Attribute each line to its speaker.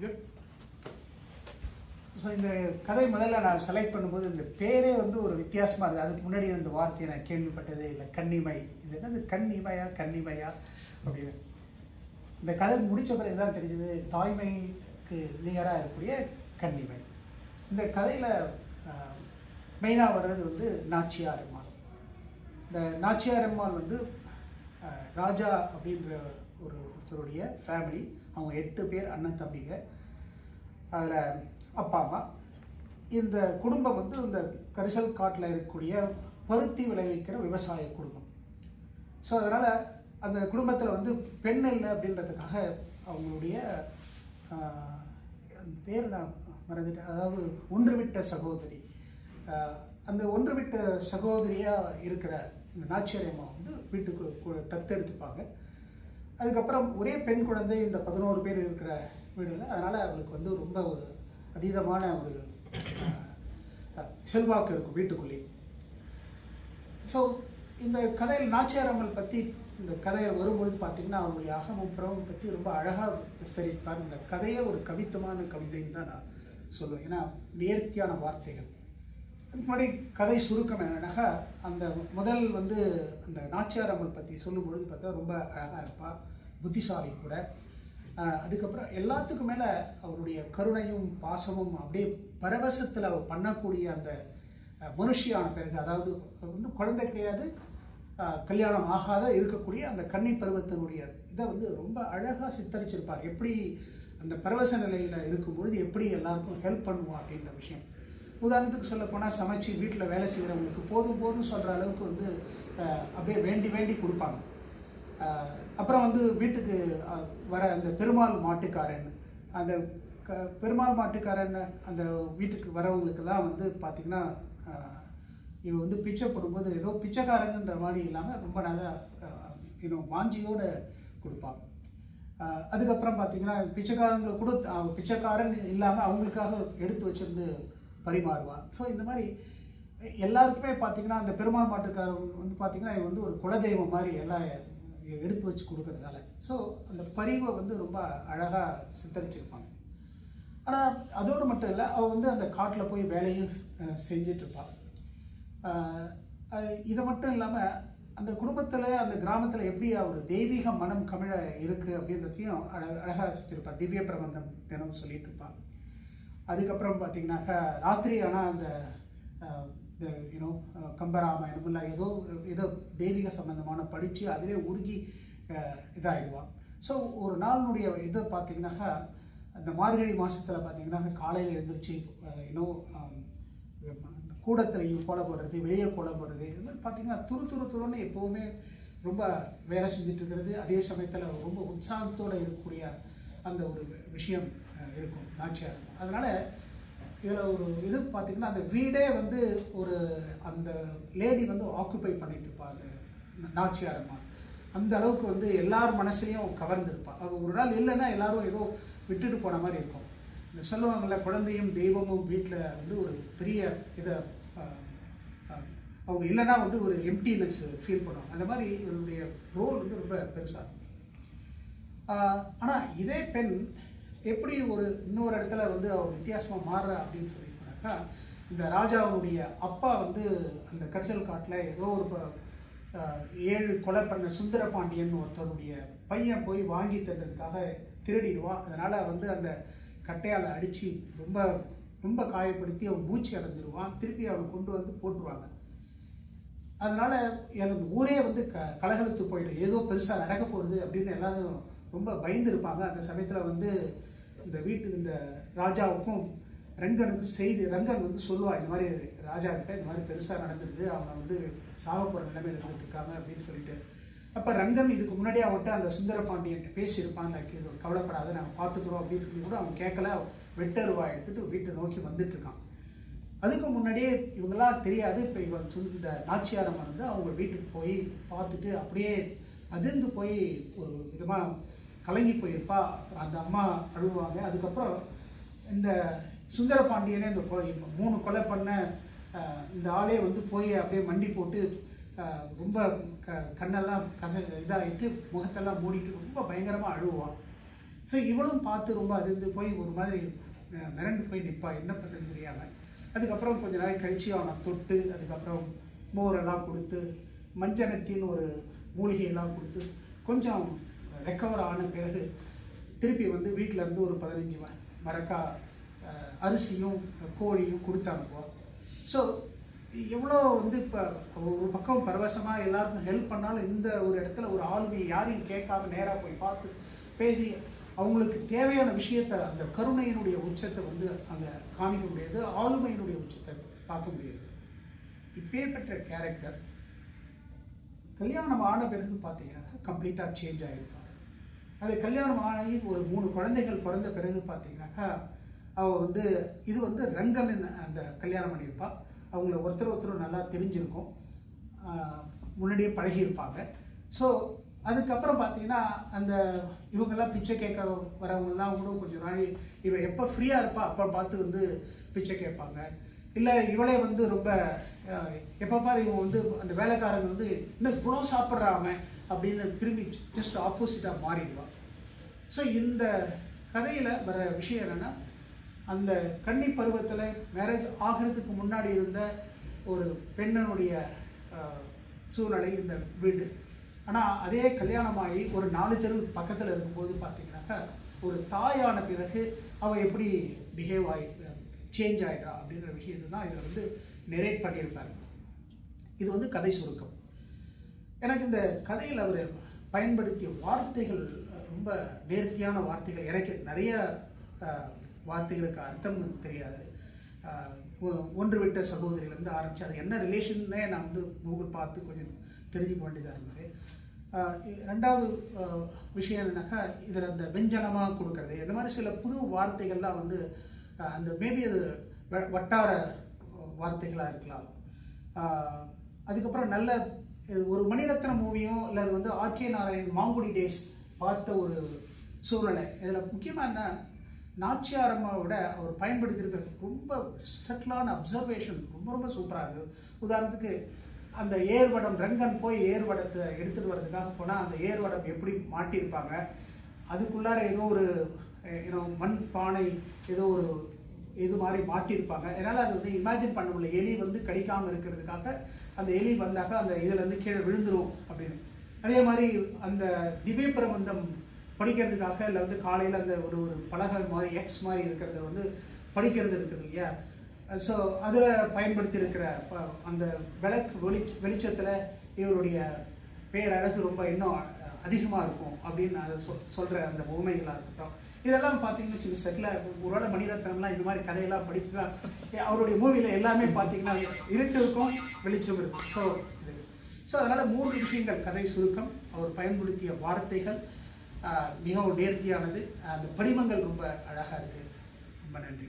Speaker 1: Good so இந்த கதை முதல்ல நான் செலக்ட் பண்ணும்போது இந்த பேரே வந்து ஒரு வித்தியாசமாக இருக்குது. அதுக்கு முன்னாடி இந்த வார்த்தையை நான் கேள்விப்பட்டதே இல்லை. கன்னிமை இது என்னது? கன்னிமையா கன்னிமையா அப்படின்னு. இந்த கதை முடித்த பிறகு தான் தெரிஞ்சது. தாய்மைக்கு நியராக இருக்கக்கூடிய கன்னிமை இந்த கதையில் மெயினாக வர்றது வந்து நாச்சியார் அம்மாள் இந்த நாச்சியார் அம்மாள் வந்து ராஜா அப்படின்ற ஒரு ஒருத்தருடைய ஃபேமிலி அவங்க எட்டு பேர் அண்ணன் தம்பிங்க. அதில் அப்பா அம்மா. இந்த குடும்பம் வந்து இந்த கரிசல் காட்டில் இருக்கக்கூடிய பருத்தி விளைவிக்கிற விவசாய குடும்பம். ஸோ அதனால் அந்த குடும்பத்தில் வந்து பெண் இல்லை அப்படின்றதுக்காக அவங்களுடைய அந்த பேர் நான் மறந்துட்டேன். அதாவது ஒன்றுவிட்ட சகோதரி. அந்த ஒன்றுவிட்ட சகோதரியாக இருக்கிற இந்த நாச்சியரம்மா வந்து வீட்டுக்கு தத்தெடுத்துப்பாங்க. அதுக்கப்புறம் ஒரே பெண் குழந்தை இந்த பதினோரு பேர் இருக்கிற வீடுல அதனால் அவளுக்கு வந்து ரொம்ப ஒரு அதீதமான ஒரு செல்வாக்கு இருக்கும் வீட்டுக்குள்ளேயே. ஸோ இந்த கதையில் நாச்சியாரம்மன் பற்றி இந்த கதையை வரும்பொழுது பார்த்தீங்கன்னா அவருடைய அகமும் புறமும் பற்றி ரொம்ப அழகாக விஸ்தரிப்பார். இந்த கதையே ஒரு கவித்துவமான கவிதைன்னு தான் நான் சொல்லுவேன். ஏன்னா நேர்த்தியான வார்த்தைகள். அதுக்கு முன்னாடி கதை சுருக்கம் என்னன்னாக்கா அந்த முதல் வந்து அந்த நாச்சியார் அம்மன் பற்றி சொல்லும்பொழுது பார்த்தா ரொம்ப அழகாக இருப்பாள் புத்திசாலி கூட. அதுக்கப்புறம் எல்லாத்துக்கும் மேலே அவருடைய கருணையும் பாசமும் அப்படியே பரவசத்தில் அவர் பண்ணக்கூடிய அந்த மனுஷியான பிறகு அதாவது அவர் வந்து குழந்தை கிடையாது கல்யாணம் ஆகாத இருக்கக்கூடிய அந்த கன்னி பருவத்தினுடைய இதை வந்து ரொம்ப அழகாக சித்தரிச்சிருப்பார். எப்படி அந்த பரவச நிலையில் இருக்கும்பொழுது எப்படி எல்லாருக்கும் ஹெல்ப் பண்ணுவோம் அப்படின்ற விஷயம். உதாரணத்துக்கு சொல்ல போனால் சமைச்சு வீட்டில் வேலை செய்கிறவங்களுக்கு போதும் போதும் சொல்கிற அளவுக்கு வந்து அப்படியே வேண்டி வேண்டி கொடுப்பாங்க. அப்புறம் வந்து வீட்டுக்கு வர அந்த பெருமாள் மாட்டுக்காரன் அந்த க பெருமாள் மாட்டுக்காரன் அந்த வீட்டுக்கு வரவங்களுக்கெல்லாம் வந்து பார்த்திங்கன்னா இவன் வந்து பிச்சை போடும்போது ஏதோ பிச்சைக்காரங்கன்ற மாதிரி இல்லாமல் ரொம்ப நல்லா இன்னும் வாஞ்சியோடு கொடுப்பான். அதுக்கப்புறம் பார்த்திங்கன்னா பிச்சைக்காரங்களை கூட பிச்சைக்காரன் இல்லாமல் அவங்களுக்காக எடுத்து வச்சுருந்து பரிமாறுவான் ஸோ இந்த மாதிரி எல்லாருக்குமே பார்த்தீங்கன்னா அந்த பெருமாள் மாட்டுக்காரன் வந்து பார்த்தீங்கன்னா இது வந்து ஒரு குலதெய்வம் மாதிரி எல்லாம் எடுத்து வச்சு கொடுக்கறதால. ஸோ அந்த பரிவை வந்து ரொம்ப அழகாக சித்தரிச்சிருப்பாங்க. ஆனால் அதோடு மட்டும் இல்லை அவள் வந்து அந்த காட்டில் போய் வேலையும் செஞ்சிட்ருப்பாள் இதை மட்டும் இல்லாமல் அந்த குடும்பத்தில் அந்த கிராமத்தில் எப்படி அவர் தெய்வீக மனம் கமிழ இருக்குது அப்படின்றதையும் அழ அழகாக வச்சுருப்பா திவ்ய பிரபந்தம் தினம் சொல்லிட்டு இருப்பாள் அதுக்கப்புறம் பார்த்தீங்கன்னாக்கா ராத்திரி ஆனால் அந்த இந்த யூனோ கம்பராமாயணம் இல்லை ஏதோ ஏதோ தெய்வீக சம்பந்தமான படித்து அதுவே உருகி இதாகிடுவான் ஸோ ஒரு நாளினுடைய இதை பார்த்தீங்கன்னாக்கா அந்த மார்கழி மாதத்தில் பார்த்திங்கனாக்கா காலையில் எழுந்திரிச்சு யூனோ கூடத்துலையும் கோல போடுறது வெளியே கோலம் போடுறது இது மாதிரி பார்த்தீங்கன்னா துரு துரு துருன்னு எப்போவுமே ரொம்ப வேலை செஞ்சுட்டு இருக்கிறது. அதே சமயத்தில் ரொம்ப உற்சாகத்தோடு இருக்கக்கூடிய அந்த ஒரு விஷயம் அஹ், இருக்கும். அதனால் இதில் ஒரு இது பார்த்திங்கன்னா அந்த வீடே வந்து ஒரு அந்த லேடி வந்து ஆக்குப்பை பண்ணிட்டு இருப்பா அது அம்மா. அந்த அளவுக்கு வந்து எல்லார் மனசுலையும் கவர்ந்துருப்பா. அவள் ஒரு நாள் இல்லைன்னா எல்லாரும் ஏதோ விட்டுட்டு போன மாதிரி இருக்கும். இந்த சொல்லுவாங்கள்ல குழந்தையும் தெய்வமும் வீட்டில் வந்து ஒரு பெரிய இதை அவங்க இல்லைன்னா வந்து ஒரு எம்டினஸ் ஃபீல் பண்ணுவாங்க. அந்த மாதிரி இவருடைய ரோல் வந்து ரொம்ப பெருசாக இருக்கும். ஆனால் இதே பெண் எப்படி ஒரு இன்னொரு இடத்துல வந்து அவர் வித்தியாசமாக மாறுற அப்படின்னு சொல்லி போனாக்கா இந்த ராஜாவுடைய அப்பா வந்து அந்த கரிசல் காட்டில் ஏதோ ஒரு ஏழு கொலை பண்ண சுந்தர பாண்டியன் ஒருத்தருடைய பையன் போய் வாங்கி தந்ததுக்காக திருடிடுவான் அதனால் வந்து அந்த கட்டையால் அடித்து ரொம்ப ரொம்ப காயப்படுத்தி அவன் மூச்சு அடைஞ்சிருவான் திருப்பி அவனை கொண்டு வந்து போட்டுருவாங்க. அதனால் எனக்கு ஊரே வந்து க கலகலத்து போயிடும். ஏதோ பெருசாக நடக்க போகிறது அப்படின்னு எல்லாரும் ரொம்ப பயந்துருப்பாங்க. அந்த சமயத்தில் வந்து இந்த வீட்டு இந்த ராஜாவுக்கும் ரங்கனுக்கும் செய்தி ரங்கன் வந்து சொல்லுவாள் இந்த மாதிரி ராஜா கிட்ட இந்த மாதிரி பெருசாக நடந்துருது அவங்க வந்து சாவ போகிற நிலைமையில் இருந்துட்டு இருக்காங்க அப்படின்னு சொல்லிட்டு. அப்போ ரங்கன் இதுக்கு முன்னாடியே அவன்கிட்ட அந்த சுந்தர பாண்டியன்ட்ட பேசியிருப்பான் லைக் இது கவலைப்படாத நாங்கள் பார்த்துக்குறோம் அப்படின்னு சொல்லி கூட அவன் கேட்கல. வெட்டருவா எடுத்துகிட்டு வீட்டை நோக்கி வந்துட்டுருக்கான் அதுக்கு முன்னாடியே இவங்களாம் தெரியாது. இப்போ இவன் சொல்லி இந்த நாச்சியாரம் வந்து அவங்க வீட்டுக்கு போய் பார்த்துட்டு அப்படியே அதிர்ந்து போய் ஒரு விதமாக கலங்கி போயிருப்பா. அந்த அம்மா அழுவாங்க. அதுக்கப்புறம் இந்த சுந்தர பாண்டியனே இந்த கொலை மூணு கொலை பண்ண இந்த ஆளே வந்து போய் அப்படியே மண்டி போட்டு ரொம்ப க கண்ணெல்லாம் கச இதாகிட்டு முகத்தெல்லாம் மூடிட்டு ரொம்ப பயங்கரமாக அழுவான் ஸோ இவளும் பார்த்து ரொம்ப அதிர்ந்து போய் ஒரு மாதிரி மிரண்டு போய் நிற்பா என்ன பண்ணுறது தெரியாமல் அதுக்கப்புறம் கொஞ்ச நாள் கழிச்சு அவனை தொட்டு அதுக்கப்புறம் மோரெல்லாம் கொடுத்து மஞ்சனத்தின் ஒரு மூலிகையெல்லாம் கொடுத்து கொஞ்சம் ரெக்கவர் ஆன பிறகு திருப்பி வந்து வீட்டில் இருந்து ஒரு பதினஞ்சு மரக்கா அரிசியும் கோழியும் கொடுத்து அனுப்புவோம் ஸோ எவ்வளோ வந்து இப்போ ஒரு பக்கம் பரவசமாக எல்லாருக்கும் ஹெல்ப் பண்ணாலும் இந்த ஒரு இடத்துல ஒரு ஆளுமையை யாரையும் கேட்காம நேராக போய் பார்த்து பேசி அவங்களுக்கு தேவையான விஷயத்தை அந்த கருணையினுடைய உச்சத்தை வந்து அங்கே காமிக்க முடியாது ஆளுமையினுடைய உச்சத்தை பார்க்க முடியாது. இப்பேற்பட்ட கேரக்டர் கல்யாணம் ஆன பிறகு பார்த்தீங்கன்னா கம்ப்ளீட்டாக சேஞ்ச் ஆகிருக்கும் அது கல்யாணம் ஆகி ஒரு மூணு குழந்தைகள் பிறந்த பிறகு பார்த்தீங்கன்னாக்கா அவள் வந்து இது வந்து ரங்கன் அந்த கல்யாணம் பண்ணியிருப்பாள் அவங்கள ஒருத்தர் ஒருத்தர் நல்லா தெரிஞ்சிருக்கும். முன்னாடியே பழகியிருப்பாங்க. ஸோ அதுக்கப்புறம் பார்த்தீங்கன்னா அந்த இவங்கெல்லாம் பிச்சை கேட்க வரவங்கெல்லாம் கூட கொஞ்சம் நாளை இவன் எப்போ ஃப்ரீயாக இருப்பா அப்போ பார்த்து வந்து பிச்சை கேட்பாங்க. இல்லை இவளே வந்து ரொம்ப எப்போ பாரு இவன் வந்து அந்த வேலைக்காரங்க வந்து இன்னும் இவ்வளோ சாப்பிட்றாங்க அப்படின்னு திரும்பி ஜஸ்ட் ஆப்போசிட்டாக மாறிடுவான் ஸோ இந்த கதையில் வர விஷயம் என்னென்னா அந்த கன்னி பருவத்தில் மேரேஜ் ஆகிறதுக்கு முன்னாடி இருந்த ஒரு பெண்ணனுடைய சூழ்நிலை இந்த வீடு. ஆனால் அதே கல்யாணமாகி ஒரு நாலு தெரு பக்கத்தில் இருக்கும்போது பார்த்தீங்கன்னாக்கா ஒரு தாயான பிறகு அவள் எப்படி பிஹேவ் ஆகி சேஞ்ச் ஆகிட்டா அப்படின்ற விஷயத்தை தான் இதில் வந்து நெரேட் பண்ணியிருப்பார். இது வந்து கதை சுருக்கம். எனக்கு இந்த கதையில் அவர் பயன்படுத்திய வார்த்தைகள் ரொம்ப நேர்த்தியான வார்த்தைகள். எனக்கு நிறைய வார்த்தைகளுக்கு அர்த்தம் தெரியாது. ஒ- ஒன்று விட்ட சகோதரியிலேருந்து ஆரம்பித்து அது என்ன ரிலேஷன்னே நான் வந்து கூகுள் பார்த்து கொஞ்சம் தெரிஞ்சுக்க வேண்டியதாக இருந்தது. ரெண்டாவது விஷயம் என்னென்னாக்கா இதில் அந்த வெஞ்சனமாக கொடுக்கறது. இந்த மாதிரி சில புது வார்த்தைகள்லாம் வந்து அந்த மேபி அது வ- வட்டார வார்த்தைகளாக இருக்கலாம். அதுக்கப்புறம் நல்ல இது ஒரு மணிரத்ன மூவியும் இல்லை அது வந்து ஆர்கே நாராயண் மாங்குடி டேஸ் பார்த்த ஒரு சூழ்நிலை. இதில் முக்கியமாக என்ன நாச்சியாரம்மாவோட அவர் பயன்படுத்தியிருக்கிறது ரொம்ப சட்டிலான அப்சர்வேஷன் ரொம்ப ரொம்ப சூப்பராக இருக்குது உதாரணத்துக்கு அந்த ஏர்வடம் ரங்கன் போய் ஏர்வடத்தை எடுத்துகிட்டு வர்றதுக்காக போனால் அந்த ஏர்வடம் எப்படி மாட்டியிருப்பாங்க? அதுக்குள்ளார ஏதோ ஒரு ஏன்னோ மண் பானை ஏதோ ஒரு இது மாதிரி மாட்டியிருப்பாங்க. அதனால் அது வந்து இமேஜின் பண்ண முடியல. எலி வந்து கடிக்காமல் இருக்கிறதுக்காக அந்த எலி வந்தாக்கா அந்த இதுலேருந்து கீழே விழுந்துரும் அப்படின்னு. அதே மாதிரி அந்த திவ்ய பிரபந்தம் படிக்கிறதுக்காக இல்லை வந்து காலையில் அந்த ஒரு ஒரு பலகல் மாதிரி எக்ஸ் மாதிரி இருக்கிறத வந்து படிக்கிறது இருக்குது இல்லையா? ஸோ அதில் பயன்படுத்தி இருக்கிற ப- அந்த விளக்கு வெளி வெளிச்சத்தில் இவருடைய பேரழகு ரொம்ப இன்னும் அதிகமாக இருக்கும் அப்படின்னு அதை சொல் சொல்கிற அந்த பொம்மைகளாக இருக்கட்டும். இதெல்லாம் பார்த்தீங்கன்னு வச்சுக்கோங்க செட்டில் ஒருவேளை மணிரத்னம்லாம் இது மாதிரி கதையெல்லாம் படித்து தான் அவருடைய மூவியில் எல்லாமே பார்த்தீங்கன்னா இருட்டு இருக்கும் வெளிச்சம் இருக்கும். ஸோ ஸோ அதனால் மூன்று விஷயங்கள் கதை சுருக்கம் அவர் பயன்படுத்திய வார்த்தைகள் மிகவும் நேர்த்தியானது. அந்த படிமங்கள் ரொம்ப அழகாக இருக்குது ரொம்ப நன்றி.